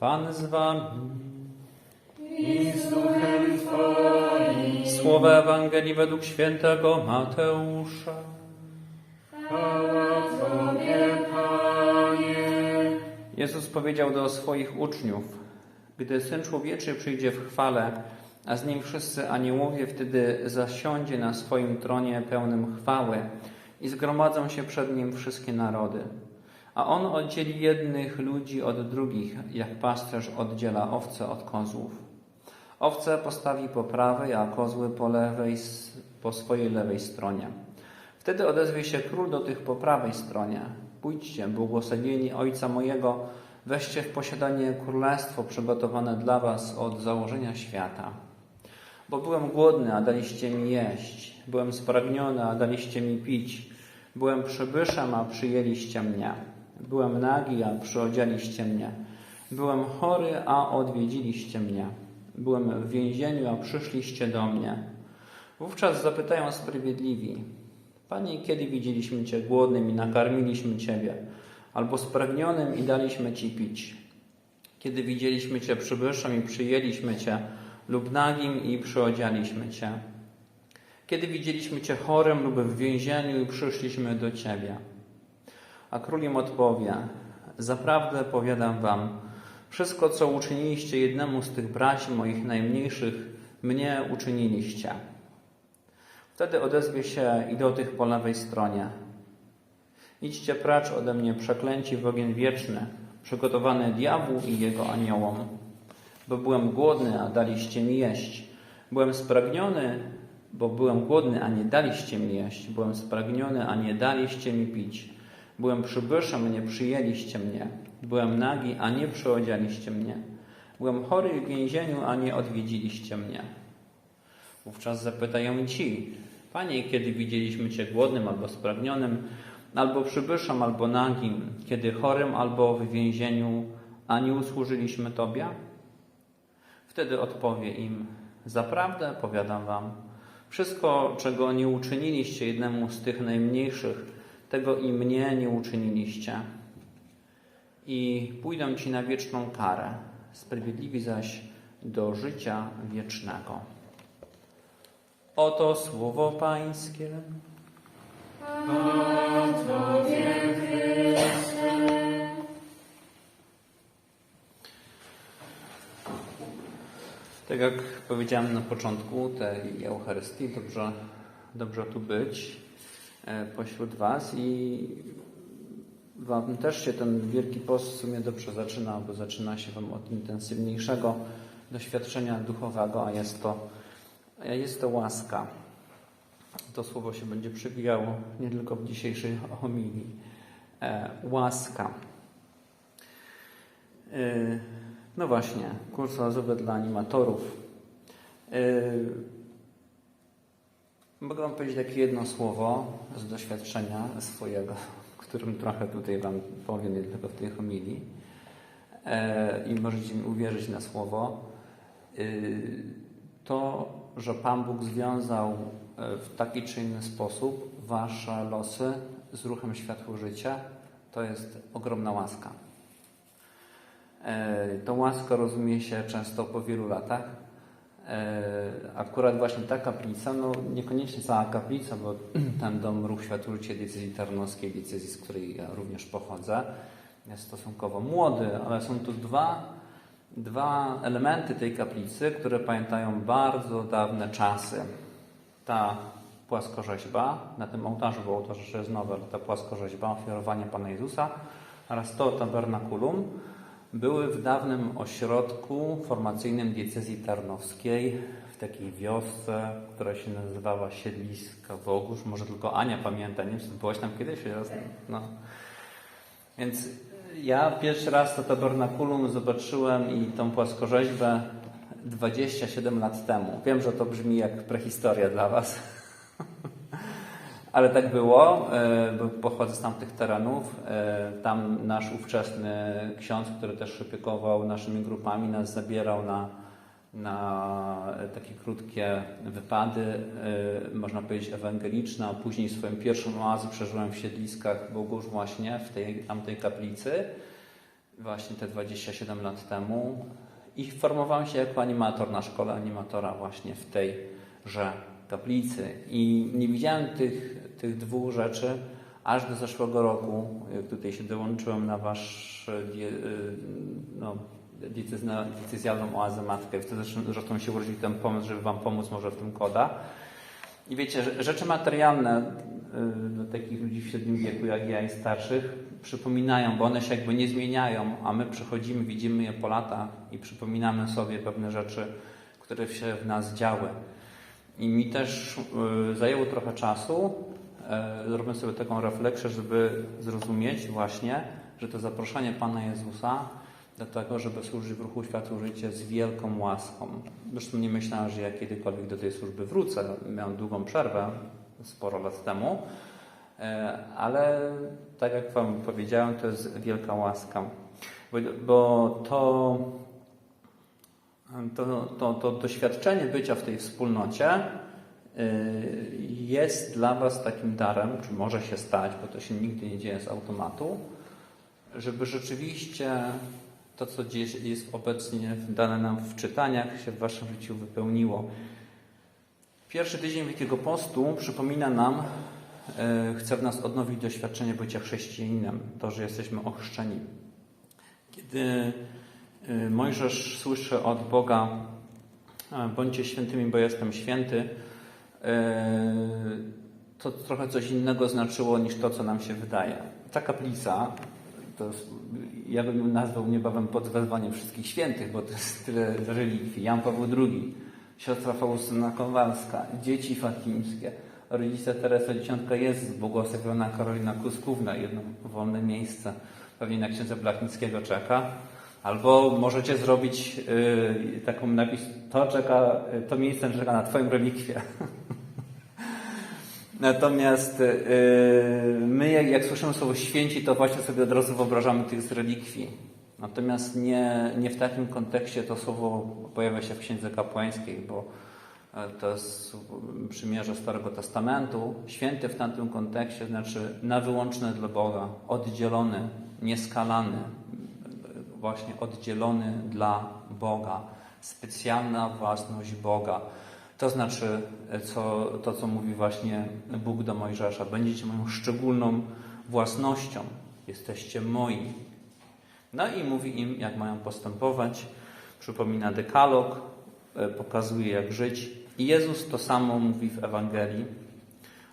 Pan z wami. i z duchem Twoim. Słowa Ewangelii według świętego Mateusza. Chwała Tobie, Panie. Jezus powiedział do swoich uczniów: Gdy syn człowieczy przyjdzie w chwale, a z nim wszyscy aniołowie, wtedy zasiądzie na swoim tronie pełnym chwały i zgromadzą się przed nim wszystkie narody. A on oddzieli jednych ludzi od drugich, jak pasterz oddziela owce od kozłów. Owce postawi po prawej, a kozły po lewej, po swojej lewej stronie. Wtedy odezwie się król do tych po prawej stronie. Pójdźcie, błogosławieni Ojca mojego, weźcie w posiadanie królestwo przygotowane dla was od założenia świata. Bo byłem głodny, a daliście mi jeść. Byłem spragniony, a daliście mi pić. Byłem przybyszem, a przyjęliście mnie. Byłem nagi, a przyodzialiście mnie. Byłem chory, a odwiedziliście mnie. Byłem w więzieniu, a przyszliście do mnie. Wówczas zapytają sprawiedliwi: Panie, kiedy widzieliśmy Cię głodnym i nakarmiliśmy Ciebie, albo spragnionym i daliśmy Ci pić? Kiedy widzieliśmy Cię przybyszem i przyjęliśmy Cię, lub nagim i przyodzialiśmy Cię? Kiedy widzieliśmy Cię chorym lub w więzieniu i przyszliśmy do Ciebie? A król im odpowie: Zaprawdę powiadam Wam, wszystko, co uczyniliście jednemu z tych braci moich najmniejszych, mnie uczyniliście. Wtedy odezwie się i do tych po lewej stronie. Idźcie precz ode mnie, przeklęci w ogień wieczny, przygotowany diabłu i jego aniołom. Bo byłem głodny, a daliście mi jeść. Byłem spragniony, bo byłem głodny, a nie daliście mi jeść. Byłem spragniony, a nie daliście mi pić. Byłem przybyszem, nie przyjęliście mnie. Byłem nagi, a nie przyodzialiście mnie. Byłem chory w więzieniu, a nie odwiedziliście mnie. Wówczas zapytają ci, Panie, kiedy widzieliśmy Cię głodnym albo spragnionym, albo przybyszem, albo nagim, kiedy chorym, albo w więzieniu, a nie usłużyliśmy Tobie? Wtedy odpowie im, zaprawdę powiadam Wam, wszystko, czego nie uczyniliście jednemu z tych najmniejszych, tego i mnie nie uczyniliście. I pójdą Ci na wieczną karę, sprawiedliwi zaś do życia wiecznego. Oto słowo Pańskie. Chryste. Tak jak powiedziałem na początku tej Eucharystii, dobrze, dobrze tu być pośród Was i Wam też się ten Wielki Post w sumie dobrze zaczyna, bo zaczyna się Wam od intensywniejszego doświadczenia duchowego, a jest to, jest to łaska. To słowo się będzie przewijało nie tylko w dzisiejszej homilii. E, łaska. E, no właśnie, kurs razowy dla animatorów. Mogę Wam powiedzieć takie jedno słowo z doświadczenia swojego, którym trochę tutaj Wam powiem, nie tylko w tej homilii. Yy, I możecie mi uwierzyć na słowo. Yy, to, że Pan Bóg związał yy, w taki czy inny sposób Wasze losy z ruchem światło życia, to jest ogromna łaska. E, Tą łaskę rozumie się często po wielu latach. E, Akurat właśnie ta kaplica, no niekoniecznie cała kaplica, bo ten dom Ruch Światło Życie diecezji tarnowskiej, diecezji, z której ja również pochodzę, jest stosunkowo młody, ale są tu dwa, dwa elementy tej kaplicy, które pamiętają bardzo dawne czasy. Ta płaskorzeźba na tym ołtarzu, bo ołtarz jeszcze jest nowy, ale ta płaskorzeźba, ofiarowanie Pana Jezusa oraz to tabernakulum, były w dawnym ośrodku formacyjnym diecezji tarnowskiej, w takiej wiosce, która się nazywała Siedliska Wogórz. Może tylko Ania pamięta, nie wiem, czy byłaś tam kiedyś? No. Więc ja pierwszy raz to tabernakulum zobaczyłem i tą płaskorzeźbę 27 lat temu. Wiem, że to brzmi jak prehistoria dla Was. Ale tak było, e, bo pochodzę z tamtych terenów. E, Tam nasz ówczesny ksiądz, który też opiekował naszymi grupami, nas zabierał na, na takie krótkie wypady, e, można powiedzieć ewangeliczne, a później swoją pierwszą oazę przeżyłem w siedliskach Bogórz właśnie, w tej tamtej kaplicy. właśnie te 27 lat temu i formowałem się jako animator na szkole animatora właśnie w tejże kaplicy. I nie widziałem tych, tych dwóch rzeczy aż do zeszłego roku, jak tutaj się dołączyłem na wasz y, no, diecezjalną oazę matkę. Wtedy zresztą, się urodził ten pomysł, żeby wam pomóc może w tym koda. I wiecie, rzeczy materialne y, dla takich ludzi w średnim wieku, jak ja i starszych, przypominają, bo one się jakby nie zmieniają, a my przychodzimy, widzimy je po latach i przypominamy sobie pewne rzeczy, które się w nas działy. I mi też y, zajęło trochę czasu, y, zrobiłem sobie taką refleksję, żeby zrozumieć właśnie, że to zaproszenie Pana Jezusa do tego, żeby służyć w ruchu Światło Życie z wielką łaską. Zresztą nie myślałem, że ja kiedykolwiek do tej służby wrócę. Miałem długą przerwę, sporo lat temu, E, ale tak jak Wam powiedziałem, to jest wielka łaska. Bo to, to, to, to doświadczenie bycia w tej wspólnocie y, jest dla Was takim darem, czy może się stać, bo to się nigdy nie dzieje z automatu, żeby rzeczywiście to, co jest obecnie dane nam w czytaniach, się w Waszym życiu wypełniło. Pierwszy tydzień Wielkiego Postu przypomina nam, e, chce w nas odnowić doświadczenie bycia chrześcijaninem, to, że jesteśmy ochrzczeni. Kiedy Mojżesz słyszy od Boga, bądźcie świętymi, bo jestem święty, e, to trochę coś innego znaczyło niż to, co nam się wydaje. Ta kaplica, to jest, ja bym nazwał niebawem podwezwaniem wszystkich świętych, bo to jest tyle relikwii. Jan Paweł II, siostra Faustyna Kowalska, dzieci fatimskie, rodzice Teresa Dzieciątka jest błogosławiona Karolina Kuskówna, jedno wolne miejsce, pewnie na księdza Blachnickiego czeka. Albo możecie zrobić yy, taką napis, to czeka, to miejsce czeka na Twoim relikwie. Natomiast yy, my, jak, jak słyszymy słowo święci, to właśnie sobie od razu wyobrażamy tych z relikwii. Natomiast nie, nie w takim kontekście to słowo pojawia się w Księdze Kapłańskiej, bo e, to jest przymierze Starego Testamentu. Święty w tamtym kontekście znaczy na wyłączne dla Boga, oddzielony, nieskalany, właśnie oddzielony dla Boga, specjalna własność Boga. To znaczy co, to, co mówi właśnie Bóg do Mojżesza. Będziecie moją szczególną własnością. Jesteście moi. No i mówi im, jak mają postępować. Przypomina dekalog, e, pokazuje, jak żyć. I Jezus to samo mówi w Ewangelii.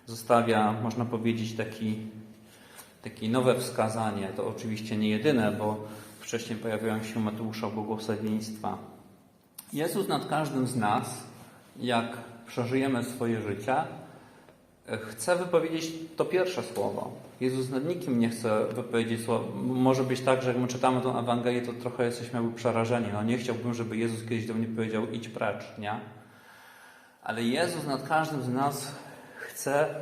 Zostawia, można powiedzieć, taki, takie nowe wskazanie. To oczywiście nie jedyne, bo wcześniej pojawiają się Mateusza błogosławieństwa. Jezus nad każdym z nas, jak przeżyjemy swoje życie, chce wypowiedzieć to pierwsze słowo. Jezus nad nikim nie chce wypowiedzieć słowa. Może być tak, że jak my czytamy tę Ewangelię, to trochę jesteśmy przerażeni. No nie chciałbym, żeby Jezus kiedyś do mnie powiedział idź precz, nie? Ale Jezus nad każdym z nas chce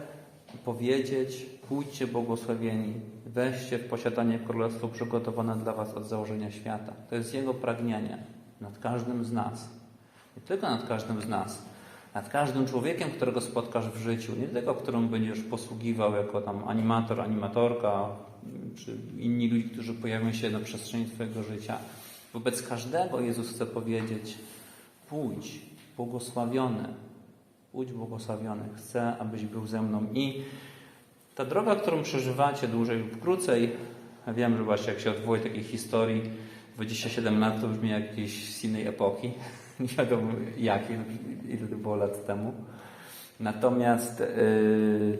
powiedzieć pójdźcie błogosławieni, weźcie w posiadanie królestwo przygotowane dla was od założenia świata. To jest Jego pragnienie nad każdym z nas. Nie tylko nad każdym z nas, nad każdym człowiekiem, którego spotkasz w życiu, nie tylko którym będziesz posługiwał jako tam animator, animatorka, czy inni ludzie, którzy pojawią się na przestrzeni Twojego życia. Wobec każdego Jezus chce powiedzieć: pójdź, błogosławiony, pójdź błogosławiony, chcę, abyś był ze mną. I ta droga, którą przeżywacie dłużej lub krócej, wiem, że właśnie jak się odwołuje takiej historii, 27 lat to brzmi jak jakieś z innej epoki, nie wiadomo jakiej, ile to było lat temu. Natomiast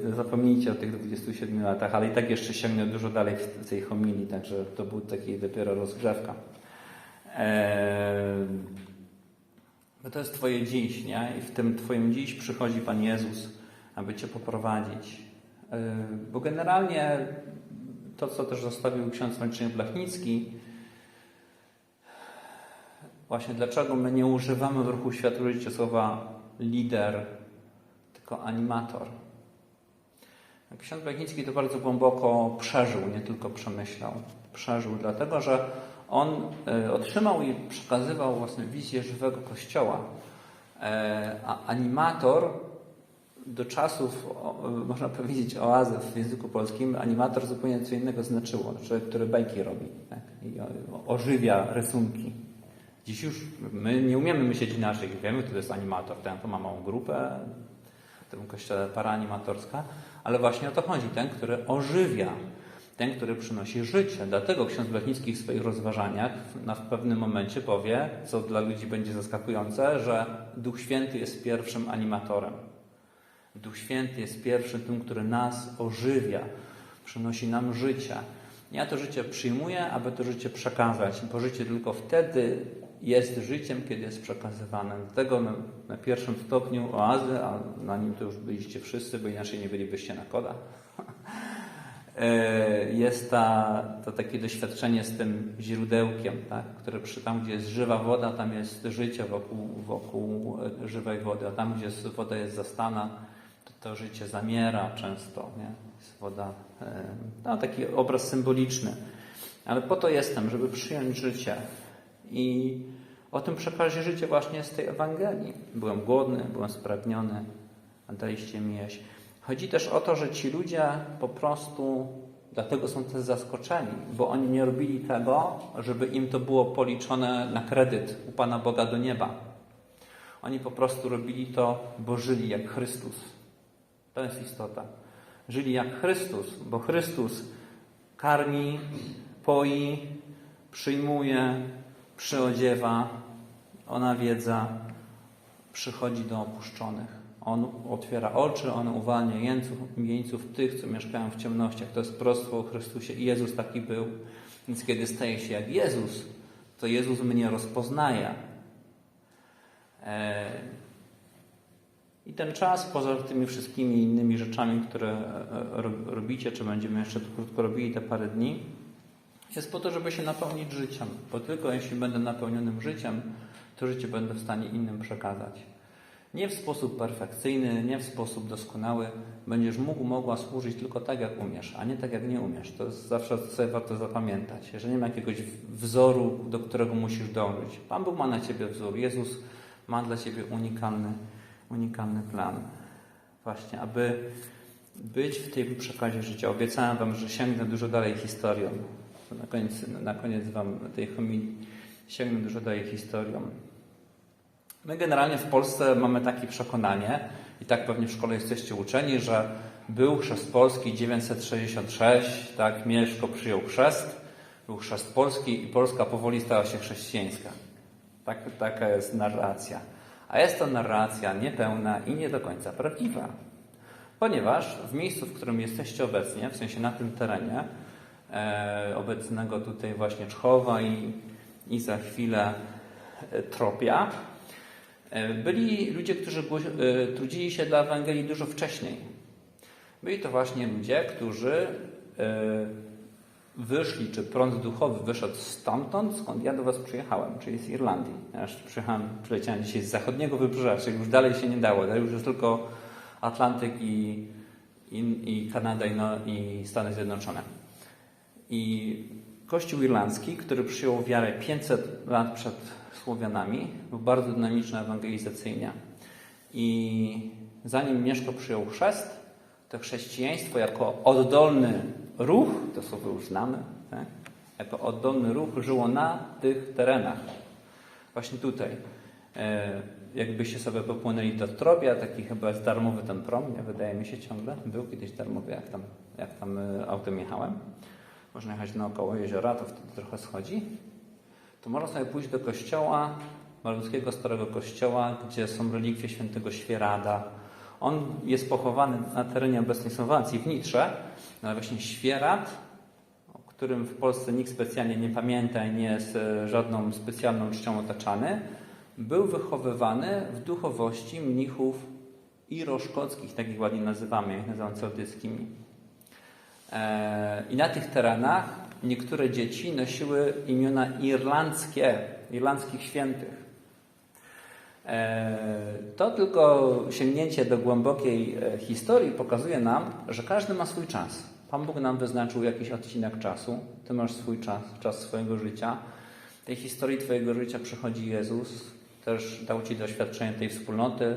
yy, zapomnijcie o tych 27 latach, ale i tak jeszcze sięgnę dużo dalej w tej homilii, także to był taki dopiero rozgrzewka. Eee, bo to jest Twoje dziś, nie? I w tym Twoim dziś przychodzi Pan Jezus, aby Cię poprowadzić. Yy, bo generalnie to, co też zostawił ksiądz Męczyniec Blachnicki, Właśnie dlaczego my nie używamy w ruchu Światło Życie słowa lider, tylko animator. Ksiądz Blachnicki to bardzo głęboko przeżył, nie tylko przemyślał. Przeżył, dlatego że on y, otrzymał i przekazywał własne wizję żywego kościoła. E, a animator do czasów, można powiedzieć, oazy w języku polskim, animator zupełnie co innego znaczyło. Człowiek, który bajki robi tak? i ożywia rysunki. Dziś już my nie umiemy myśleć inaczej. Wiemy, kto to jest animator. Ten to ma małą grupę, w tym kościele paraanimatorska, ale właśnie o to chodzi. Ten, który ożywia, ten, który przynosi życie. Dlatego ksiądz Blachnicki w swoich rozważaniach na w pewnym momencie powie, co dla ludzi będzie zaskakujące, że Duch Święty jest pierwszym animatorem. Duch Święty jest pierwszym tym, który nas ożywia, przynosi nam życie. Ja to życie przyjmuję, aby to życie przekazać, bo życie tylko wtedy jest życiem, kiedy jest przekazywane. Dlatego na, na pierwszym stopniu oazy, a na nim to już byliście wszyscy, bo inaczej nie bylibyście na koda, e, jest ta, to takie doświadczenie z tym źródełkiem, tak? które przy, tam, gdzie jest żywa woda, tam jest życie wokół, wokół e, żywej wody, a tam, gdzie woda jest zastana, to, to życie zamiera często. Nie? Jest woda, e, no, taki obraz symboliczny. Ale po to jestem, żeby przyjąć życie. I o tym przekazie życia właśnie z tej Ewangelii. Byłem głodny, byłem spragniony, a daliście mi jeść. Chodzi też o to, że ci ludzie po prostu, dlatego są też zaskoczeni, bo oni nie robili tego, żeby im to było policzone na kredyt u Pana Boga do nieba. Oni po prostu robili to, bo żyli jak Chrystus. To jest istota. Żyli jak Chrystus, bo Chrystus karmi, poi, przyjmuje, przyodziewa, ona wiedza przychodzi do opuszczonych. On otwiera oczy, on uwalnia jeńców, jeńców tych, co mieszkają w ciemnościach. To jest prostwo o Chrystusie. I Jezus taki był. Więc kiedy staje się jak Jezus, to Jezus mnie rozpoznaje. E, I ten czas, poza tymi wszystkimi innymi rzeczami, które e, ro- robicie, czy będziemy jeszcze tu krótko robili te parę dni, jest po to, żeby się napełnić życiem. Bo tylko jeśli będę napełnionym życiem, to życie będę w stanie innym przekazać. Nie w sposób perfekcyjny, nie w sposób doskonały. Będziesz mógł, mogła służyć tylko tak, jak umiesz, a nie tak, jak nie umiesz. To jest zawsze sobie warto zapamiętać. Że nie ma jakiegoś wzoru, do którego musisz dążyć. Pan Bóg ma na Ciebie wzór. Jezus ma dla Ciebie unikalny, unikalny plan. Właśnie, aby być w tym przekazie życia. Obiecałem Wam, że sięgnę dużo dalej historią. To na koniec, na koniec Wam tej homilii sięgnę dużo dalej historią. My generalnie w Polsce mamy takie przekonanie, i tak pewnie w szkole jesteście uczeni, że był chrzest polski 966, tak, Mieszko przyjął chrzest, był chrzest polski i Polska powoli stała się chrześcijańska. Tak, taka jest narracja. A jest to narracja niepełna i nie do końca prawdziwa. Ponieważ w miejscu, w którym jesteście obecnie, w sensie na tym terenie, e, obecnego tutaj właśnie Czchowa i, i za chwilę e, Tropia, byli ludzie, którzy e, trudzili się dla Ewangelii dużo wcześniej. Byli to właśnie ludzie, którzy e, wyszli, czy prąd duchowy wyszedł stamtąd, skąd ja do Was przyjechałem, czyli z Irlandii. Ja przyjechałem, przyleciałem dzisiaj z zachodniego wybrzeża, czyli już dalej się nie dało. Dalej już jest tylko Atlantyk i, i, i Kanada i, no, i Stany Zjednoczone. I Kościół irlandzki, który przyjął wiarę 500 lat przed Słowianami, był bardzo dynamiczny ewangelizacyjnie. I zanim Mieszko przyjął chrzest, to chrześcijaństwo jako oddolny ruch, to słowo już znamy, tak? jako oddolny ruch żyło na tych terenach. Właśnie tutaj. E, jakbyście sobie popłynęli do Trobia, taki chyba jest darmowy ten prom, nie? wydaje mi się ciągle. Był kiedyś darmowy, jak tam, jak tam e, autem jechałem. Można jechać naokoło jeziora, to wtedy trochę schodzi. To można sobie pójść do kościoła, malutkiego starego kościoła, gdzie są relikwie świętego Świerada. On jest pochowany na terenie obecnej Słowacji w Nitrze, ale właśnie Świerad, o którym w Polsce nikt specjalnie nie pamięta i nie jest e, żadną specjalną czcią otaczany, był wychowywany w duchowości mnichów iroszkockich, tak ich ładnie nazywamy, ich nazywam celtyckimi. E, I na tych terenach niektóre dzieci nosiły imiona irlandzkie, irlandzkich świętych. E, To tylko sięgnięcie do głębokiej e, historii pokazuje nam, że każdy ma swój czas. Pan Bóg nam wyznaczył jakiś odcinek czasu. Ty masz swój czas, czas swojego życia. W tej historii Twojego życia przychodzi Jezus, też dał Ci doświadczenie tej wspólnoty,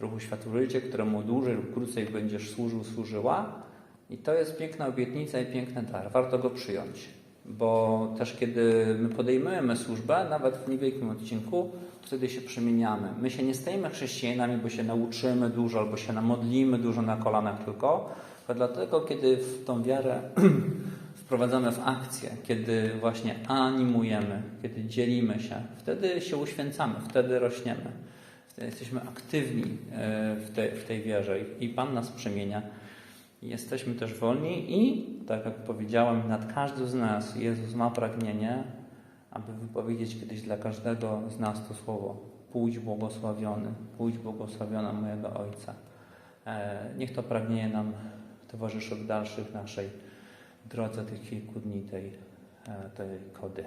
Ruchu Światu Życie, któremu dłużej lub krócej będziesz służył, służyła. I to jest piękna obietnica i piękny dar. Warto go przyjąć. Bo też kiedy my podejmujemy służbę, nawet w niewielkim odcinku, wtedy się przemieniamy. My się nie stajemy chrześcijanami, bo się nauczymy dużo albo się namodlimy dużo na kolanach tylko, tylko dlatego, kiedy w tą wiarę wprowadzamy w akcję, kiedy właśnie animujemy, kiedy dzielimy się, wtedy się uświęcamy, wtedy rośniemy. Wtedy jesteśmy aktywni e, w tej, w tej wierze i Pan nas przemienia. Jesteśmy też wolni i, tak jak powiedziałem, nad każdym z nas Jezus ma pragnienie, aby wypowiedzieć kiedyś dla każdego z nas to słowo. Pójdź błogosławiony, pójdź błogosławiona mojego Ojca. E, Niech to pragnienie nam towarzyszy w dalszych naszej drodze tych kilku dni tej, e, tej kody.